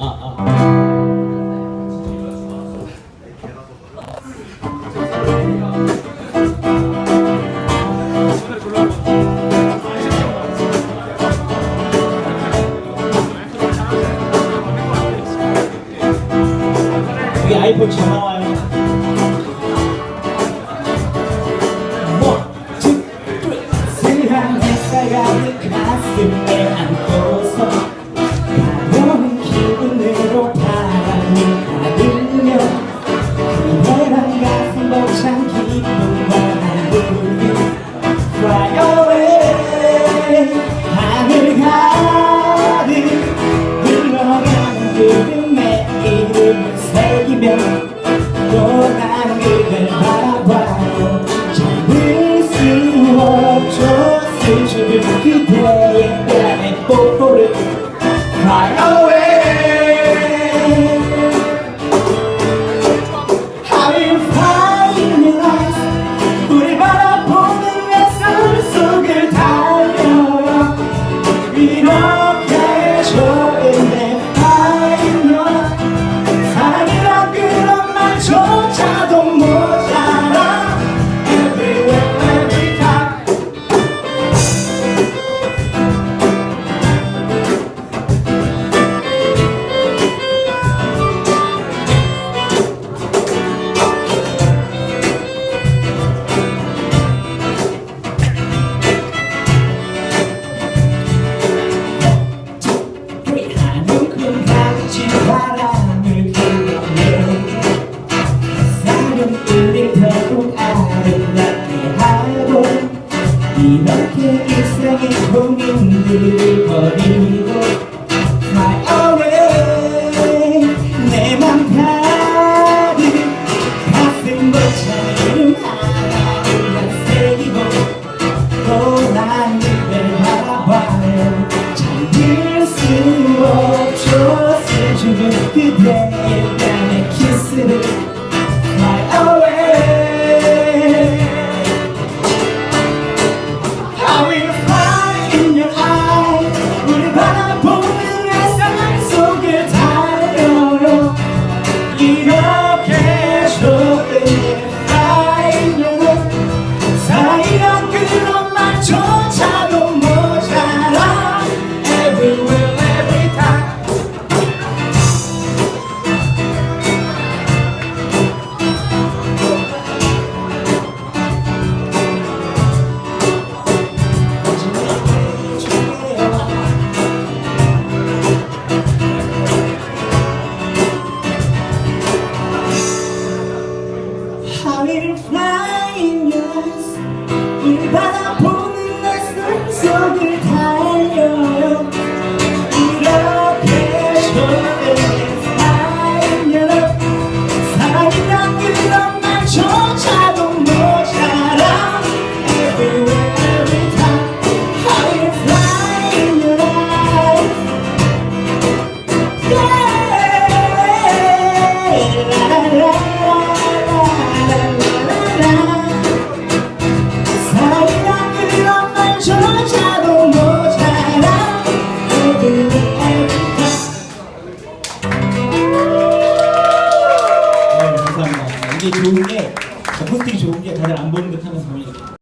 아, 아. 아이폰 잘 나와요. 새기며 또 다른 그댈 바라봐 이렇게 좋은 고민들을 버리고 Fly away 내맘 가득 가슴 벅찬 이름 하나를 새기고 또난 그댈 바라봐요 잠들 수 없죠 스쳐준 그대 now. 이게 좋은 게, 콘텐츠 좋은 게 다들 안 보는 듯 하면서 보니까.